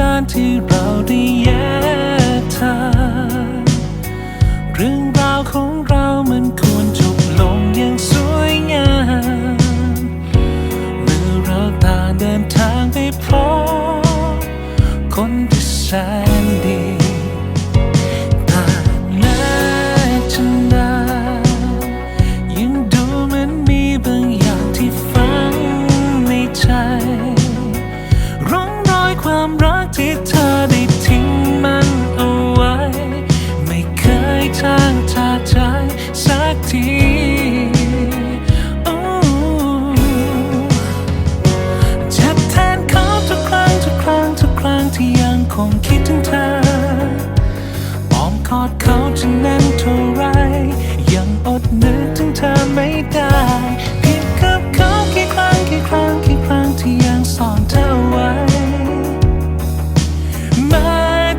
การที่เราได้แยกทางเรื่องราวของเรามันควรจบลงอย่างสวยงามเมื่อเราต่างเดินทางไปพบคนที่แสนดี งคงคิดถึงเธออ้อมกอดเขาจะแน่นเท่าไร ยังอดนึกถึงเธอไม่ได้ผิดกับเขากี่ครั้งกี่ครั้งกี่ครั้งที่ยังซ่อนเธอไว้แม้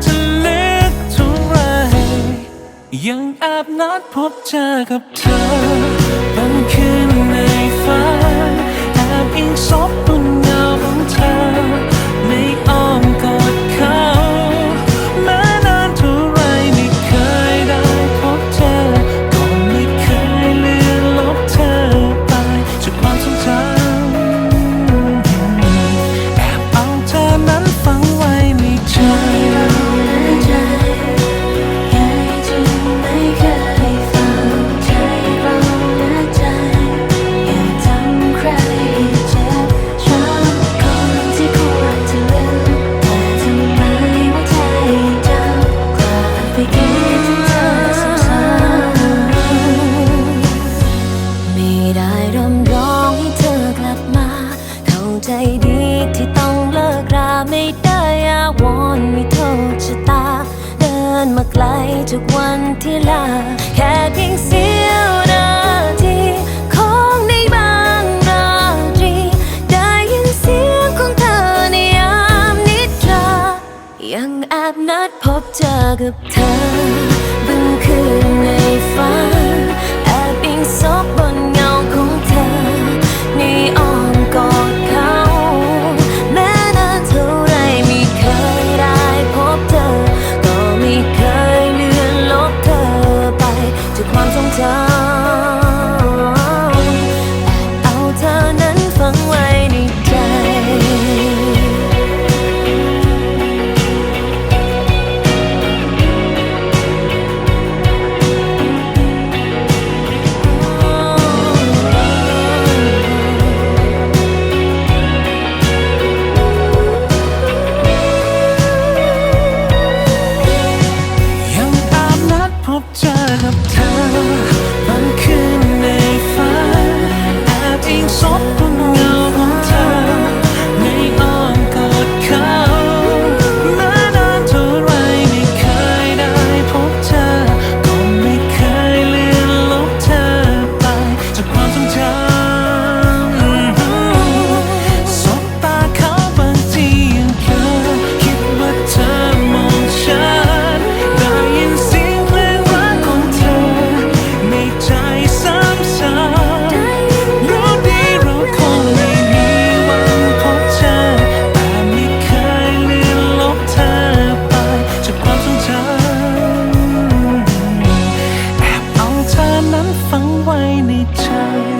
จะลึกเท่าไร ยังแอบนัดพบเจอกับเธอบางคืนในฝันแอบอิงซบบนเงาของเธอ ไกลทุกวันที่ลา แค่เพียงเสี้ยวนาทีของในบางราตรี ได้ยินเสียงของเธอในยามนิทรา ยังแอบนัดพบเจอกับเธอ time 为你唱。